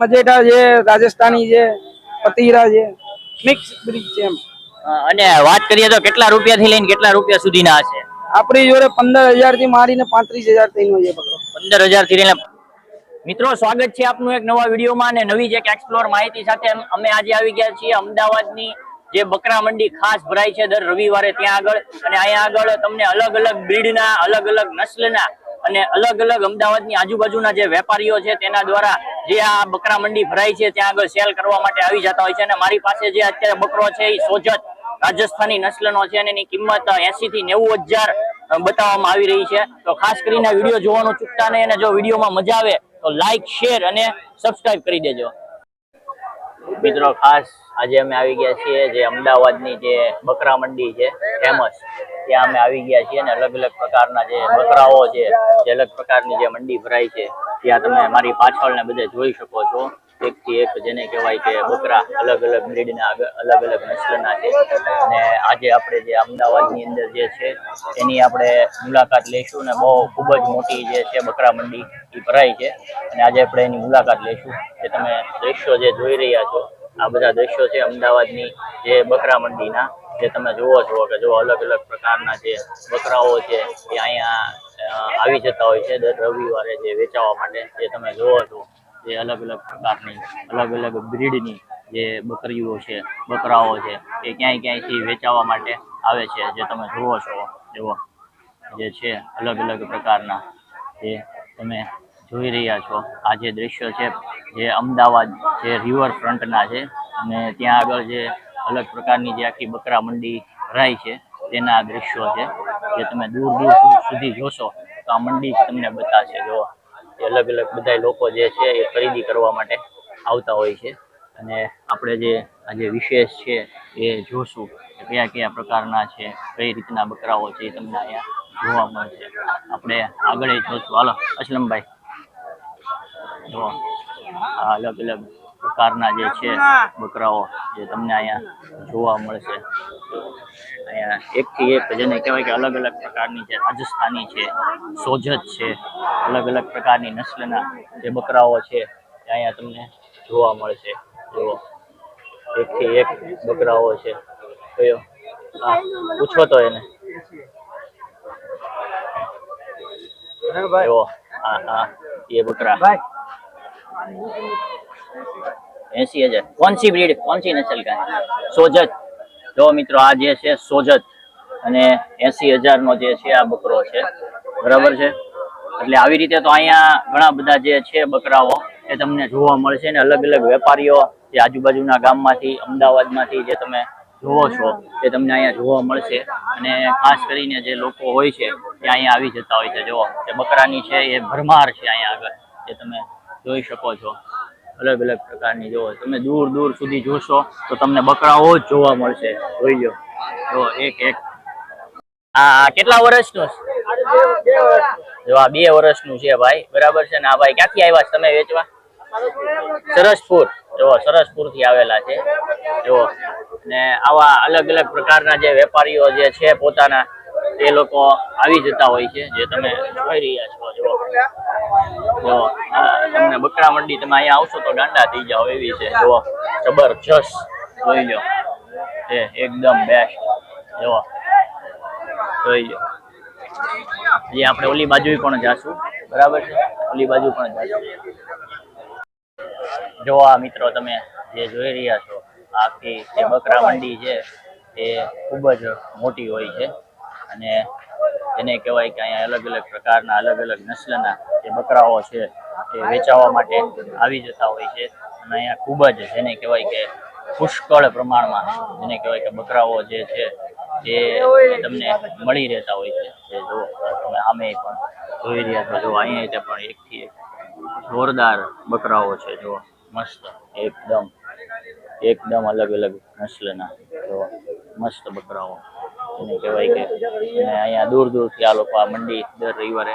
મજેટા છે રાજસ્થાની છે પતીરા છે મિક્સ બ્રિજ છે એમ. અને વાત કરીએ તો કેટલા રૂપિયાથી લઈને કેટલા રૂપિયા સુધીના હશે? આપણી જોડે પંદર હજારથી મારીને પાંત્રીસ હજાર થઈનો છે પંદર હજારથી લઈને મિત્રો સ્વાગત છે આપનું એક નવા વિડીયોમાં અને નવી જ એક એક્સપ્લોર માહિતી સાથે અમે આજે આવી ગયા છીએ અમદાવાદની જે બકરા મંડી ખાસ ભરાય છે દર રવિવારે ત્યાં આગળ. અને અહીંયા આગળ તમને અલગ અલગ બ્રીડના અલગ અલગ નસ્લના અને અલગ અલગ અમદાવાદની આજુબાજુના જે વેપારીઓ છે તેના દ્વારા જે આ બકરા મંડી ભરાય છે, ત્યાં આગળ સેલ કરવા માટે આવી જતા હોય છે અને મારી પાસે જે અત્યારે બકરો છે એ સોજત રાજસ્થાની નસ્લનો છે અને એની કિંમત એસી થી નેવું હજાર બતાવવામાં આવી રહી છે. તો ખાસ કરીને વીડિયો જોવાનું ચૂકતા નહીં અને જો વિડીયોમાં મજા આવે, તો લાઈક શેર અને સબસ્ક્રાઇબ કરી દેજો. મિત્રો, ખાસ આજે અમે આવી ગયા છીએ જે અમદાવાદની જે બકરા મંડી છે ફેમસ ત્યાં અમે આવી ગયા છીએ અને અલગ અલગ પ્રકારના જે બકરાઓ છે, જે અલગ પ્રકારની જે મંડી ભરાય છે ત્યાં તમે મારી પાછળ ને બધે જોઈ શકો છો. એક થી એક જેને કહેવાય કે બકરા અલગ અલગ બ્રીડના અલગ અલગ નસ્લના છે. અને આજે આપણે જે અમદાવાદની અંદર જે છે, એની આપણે મુલાકાત લઈશું ને બહુ ખૂબ જ મોટી જે છે બકરા મંડી એ ભરાય છે. અને આજે આપણે એની મુલાકાત લઈશું જે તમે દ્રશ્યો જે જોઈ રહ્યા છો, આ બધા દ્રશ્યો છે અમદાવાદની જે બકરા મંડીના. જે તમે જુઓ છો કે જો અલગ અલગ પ્રકારના જે બકરાઓ છે, એ અહીંયા આવી જતા હોય છે દર રવિવારે જે વેચાવા માટે જે તમે જોવો છો, જે અલગ અલગ પ્રકારની, અલગ અલગ બ્રીડની જે બકરીઓ છે, બકરાઓ છે, એ ક્યાંય ક્યાંયથી વેચાવા માટે આવે છે, જે તમે જુઓ છો, જુઓ, જે છે અલગ અલગ પ્રકારના, જે તમે જોઈ રહ્યા છો. આ જે દ્રશ્યો છે, જે અમદાવાદ જે રિવર ફ્રન્ટના છે, અને ત્યાં આગળ જે અલગ પ્રકારની જે આખી બકરા મંડી ભરાય છે, તેના દ્રશ્યો છે. જે તમે દૂર દૂર સુધી જોશો, તો આ મંડી તમને બતાવશે જો અલગ અલગ બધા લોકો જે છે એ ખરીદી કરવા માટે આવતા હોય છે. અને આપણે જે આ જે વિશેષ છે એ જોશું કયા કયા પ્રકારના છે, કઈ રીતના બકરાઓ છે એ તમને અહીંયા જોવા મળશે. આપણે આગળ જોશું. હાલો, અસલમભાઈ. જો અલગ અલગ પ્રકારના જે છે બકરાઓ જે તમને અહીંયા જોવા મળશે. અહીંયા એકથી એક જેને કહેવાય કે અલગ અલગ પ્રકારની છે રાજસ્થાની છે સોજત છે અલગ અલગ પ્રકારની નસ્લના જે બકરાઓ છે અહીંયા તમને જોવા મળશે. જુઓ. એકથી એક બકરાઓ છે. કયો? હા પૂછો તો એને. હા હા એ બકરા. ભાઈ. એસી હજાર. કોણ સી બ્રીડ કોણ સી નસલ કા સોજત. જો મિત્રો, આ જે છે સોજત અને એસી હજાર નો જે છે આ બકરો છે. બરાબર છે? એટલે આવી રીતે તો અહીંયા ઘણા બધા જે છે બકરાઓ એ તમને જોવા મળશે ને અલગ અલગ વેપારીઓ જે આજુબાજુના ગામમાંથી, અમદાવાદમાંથી જે તમે જોવો છો, એ તમને અહીંયા જોવા મળશે. અને ખાસ કરીને જે લોકો હોય છે તે અહીંયા આવી જતા હોય છે. જુઓ જે બકરાની છે એ ભરમાર છે અહીંયા આગળ, જે તમે જોઈ શકો છો. અલગ અલગ પ્રકારની જો તમે દૂર દૂર સુધી જોશો તો તમને બકરાઓ જ જોવા મળશે. જોઈ લો જો એક એક. આ કેટલા વર્ષનું જો આ બે વર્ષનું છે ભાઈ. બરાબર છે ને? આ ભાઈ ક્યાંથી આવ્યા તમે વેચવા? સરસપુર. જો સરસપુરથી આવેલા છે. જો ને આવા અલગ અલગ પ્રકારના જે વેપારીઓ જે છે પોતાના એ લોકો આવી જતા હોય છે, જે તમે જોઈ રહ્યા છો જો જો તમને બકરા મંડી તમે અહીંયા આવશો તો ગાંડા થઈ જાઓ એવી છે જો જબરજસ્ત જોઈ લો. એ એકદમ બેસ્ટ જો જોઈ લો. જે આપણે ઓલી બાજુ પણ જાશું. બરાબર છે? ઓલી બાજુ પણ જાશું. જો, આ મિત્રો તમે જે જોઈ રહ્યા છો આખી જે બકરા મંડી છે, એ ખૂબ જ મોટી હોય છે. અને એને કહેવાય કે અહીંયા અલગ અલગ પ્રકારના, અલગ અલગ નસ્લના જે બકરાઓ છે એ વેચાવા માટે આવી જતા હોય છે. અને અહીંયા ખૂબ જ જેને કહેવાય કે પુષ્કળ પ્રમાણમાં જેને કહેવાય કે બકરાઓ જે છે એ તમને મળી રહેતા હોય છે. જે જુઓ, તમે આમે પણ જોઈ રહ્યા છો. જો અહીંયા ત્યાં પણ એકથી એક જોરદાર બકરાઓ છે. જો મસ્ત, એકદમ એકદમ અલગ અલગ નસ્લના જો મસ્ત બકરાઓ. એને કહેવાય કે અને અહીંયા દૂર દૂરથી આ લોકો આ મંડી દર રવિવારે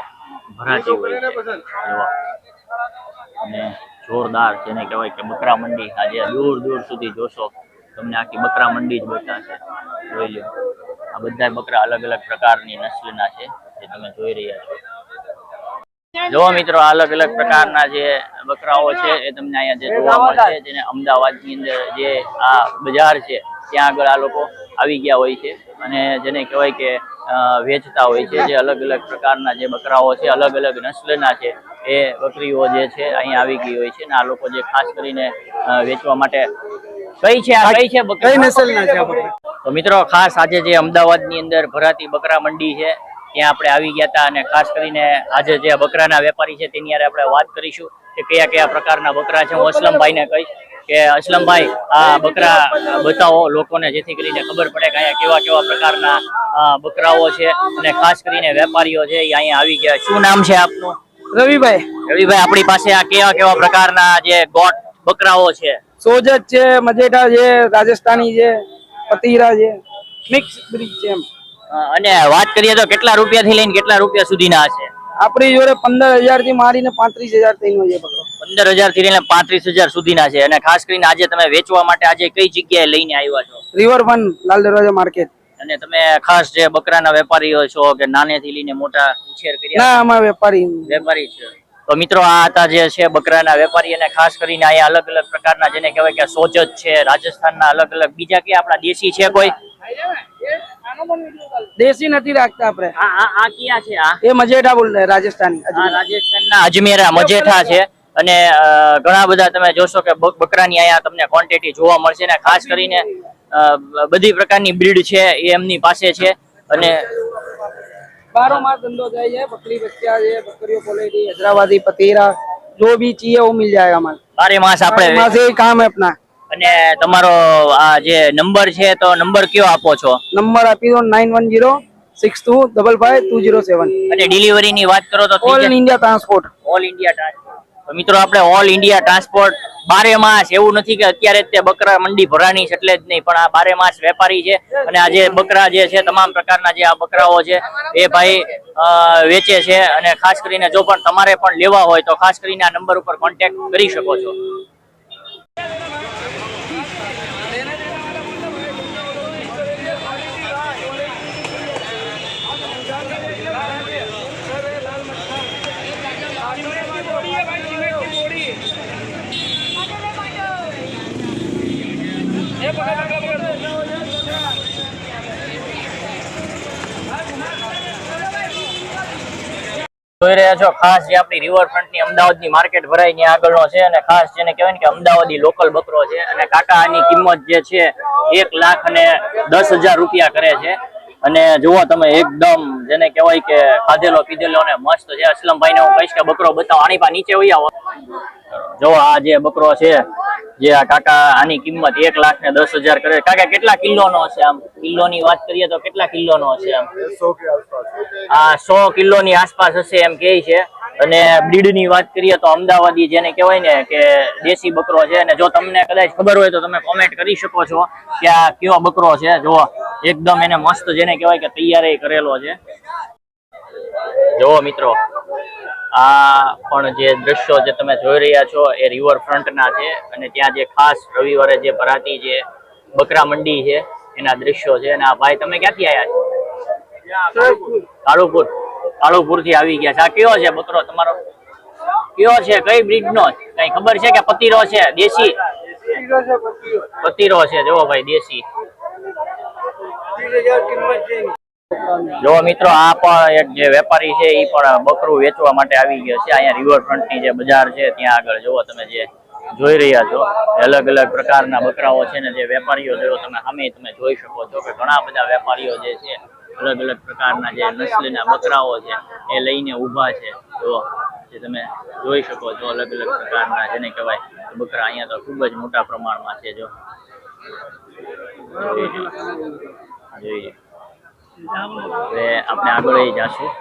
ભરાતી હોય છે. અને જોરદાર જેને કહેવાય કે બકરા મંડી આજે દૂર દૂર સુધી જોશો, તમને આખી બકરા મંડી જ બતાશે. જોઈ લો આ બધા બકરા અલગ અલગ પ્રકારની નસ્લના છે, જે તમે જોઈ રહ્યા છો. જો મિત્રો અલગ અલગ પ્રકારના જે બકરાઓ છે, એ તમને અહીંયા જે જોવા મળશે, જેને અમદાવાદની અંદર જે આ બજાર છે, ત્યાં આગળ આ લોકો આવી ગયા હોય છે. અને જેને કહેવાય કે વેચતા હોય છે જે અલગ અલગ પ્રકારના જે બકરાઓ છે અલગ અલગ નસ્લના છે એ બકરીઓ જે છે અહીં આવી ગઈ હોય છે અને આ લોકો જે ખાસ કરીને વેચવા માટે કઈ છે આ કઈ છે કઈ બકરી છે તો મિત્રો ખાસ આજે જે અમદાવાદની અંદર ભરાતી બકરા મંડી છે ત્યાં આપણે આવી ગયા હતા અને ખાસ કરીને આજે જે બકરાના વેપારી છે તેની આપણે વાત કરીશું કે કયા કયા પ્રકારના બકરા છે હું અસલમભાઈને કહીશ. કે અસલમભાઈ આ બકરા બતાવો લોકોને જેથી કરીને ખબર પડે કે અહીંયા કેવા કેવા પ્રકારના બકરાઓ છે અને ખાસ કરીને વેપારીઓ છે એ અહીંયા આવી ગયા. શું નામ છે આપનું? રવિભાઈ. રવિભાઈ આપણી પાસે આ કેવા કેવા પ્રકારના જે ગોટ બકરાઓ છે? સોજત છે મજેટા છે રાજસ્થાની છે પતીરા છે મિક્સ બ્રીડ છે એમ. અને વાત કરીએ તો કેટલા રૂપિયાથી લઈને કેટલા રૂપિયા સુધીના છે આપણી જોડે પંદર હજારથી મારીને પાંત્રીસ હજાર થઈનો છે બકરો. પંદર હજારથી લઈને પાંત્રીસ હજાર સુધીના છે. અને ખાસ કરીને આજે તમે વેચવા માટે આજે કઈ જગ્યાએ લઈને આવ્યા છો? River one Lal Darwaja market. અને તમે ખાસ જે બકરાના વેપારીઓ છો કે નાનેથી લઈને મોટા ઉછેર ના અમારા વેપારી. વેપારી છે. તો મિત્રો આ હતા જે છે બકરાના વેપારી અને ખાસ કરીને અહીંયા અલગ અલગ પ્રકારના જેને કહેવાય કે સોજત છે રાજસ્થાનના અલગ અલગ. બીજા કે આપણા દેશી છે કોઈ? દેશી નથી રાખતા આપણે. આ આ કયા છે આ? એ મજેઠા બોલ રાજસ્થાન. રાજસ્થાનના અજમેરા મજેઠા છે. અને ઘણા બધા તમે જોશો કે બકરાની અહીંયા તમને ક્વોન્ટિટી જોવા મળશે ને ખાસ કરીને બધી પ્રકારની બ્રીડ છે એ એમની પાસે છે અને બારો માસ ધંધો થાય છે બકરી બચ્ચા છે બકરીઓ પોલેટી હૈદરાબાદી પતીરા જો બી ચીએ મિલ જાય અમારે બારે માસ આપણે માસ કામ અપના અને તમારો આ જે નંબર છે તો નંબર કયો આપો છો નંબર આપી દો 910 six two double five two zero seven અને ડિલિવરીની વાત કરો તો all India transport all India transport મિત્રો, આપણે ઓલ ઇન્ડિયા ટ્રાન્સપોર્ટ બારે માસ એવું નથી કે અત્યારે જ તે બકરા મંડી ભરાણી છે એટલે જ નહીં, પણ આ બારે માસ વેપારી છે અને આ જે બકરા જે છે, તમામ પ્રકારના જે આ બકરાઓ છે, એ ભાઈ વેચે છે અને ખાસ કરીને જો પણ તમારે પણ લેવા હોય તો ખાસ કરીને આ નંબર ઉપર કોન્ટેક્ટ કરી શકો છો. જોઈ રહ્યા છો, ખાસ જે આપણી રિવરફ્રન્ટની અમદાવાદની માર્કેટ ભરાયની આગળનો છે અને ખાસ જેને કહેવાય કે અમદાવાદી લોકલ બકરો છે અને કાકા આની કિંમત જે છે, એક લાખ અને દસ હજાર રૂપિયા કરે છે. અને જુઓ તમે એકદમ જેને કહેવાય કે ખાધેલો પીધેલો અને મસ્ત છે. અસલમભાઈ ને હું કહીશ કે બકરો બતાવો. આની પા નીચે વહી આવો જો આ જે બકરો છે જે આ કાકા આની કિંમત એક લાખ ને દસ હજાર કરે. કાકા કેટલા કિલો નો હશે આમ? કિલો ની વાત કરીએ તો કેટલા કિલો નો હશે આમ આ સો કિલો ની આસપાસ હશે એમ કે છે. અને બ્રીડની વાત કરીએ તો અમદાવાદી જેને કહેવાય ને કે દેશી બકરો છે. અને જો તમને કદાચ ખબર હોય તો તમે કોમેન્ટ કરી શકો છો કે આ કેવો બકરો છે. જો એકદમ એને મસ્ત જેને કહેવાય કે તૈયારી કરેલો છે. જુઓ મિત્રો આ પણ જે દ્રશ્યો જે તમે જોઈ રહ્યા છો એ રિવર ના છે અને ત્યાં જે ખાસ રવિવારે જે ભરાતી જે બકરા મંડી છે, એના દ્રશ્યો છે. અને આ ભાઈ, તમે ક્યાંથી આવ્યા છો? કાળુપુર. કાળુપુરથી આવી ગયા છે. આ કયો છે બકરો તમારો? કયો છે? કઈ બ્રીડ નો કઈ ખબર છે કે પતિરો છે? દેશી? પતિરો છે. જોવો ભાઈ, દેશી. જો મિત્રો, આ પણ એક જે વેપારી છે એ પણ બકરું વેચવા માટે આવી ગયો છે. અહીંયા રિવરફ્રન્ટની જે બજાર છે, ત્યાં આગળ જુઓ તમે જે જોઈ રહ્યા છો. અલગ અલગ પ્રકારના બકરાઓ છે ને જે વેપારીઓ જોયો તમે સામે તમે જોઈ શકો છો કે ઘણા બધા વેપારીઓ જે છે, અલગ અલગ પ્રકારના જે નસ્લના બકરાઓ છે, એ લઈને ઊભા છે. જો જે તમે જોઈ શકો છો, અલગ અલગ પ્રકારના જેને કહેવાય, બકરા અહીંયા તો ખૂબ જ મોટા પ્રમાણમાં છે, જો. જોઈએ. આપણે આગળ જઈશું.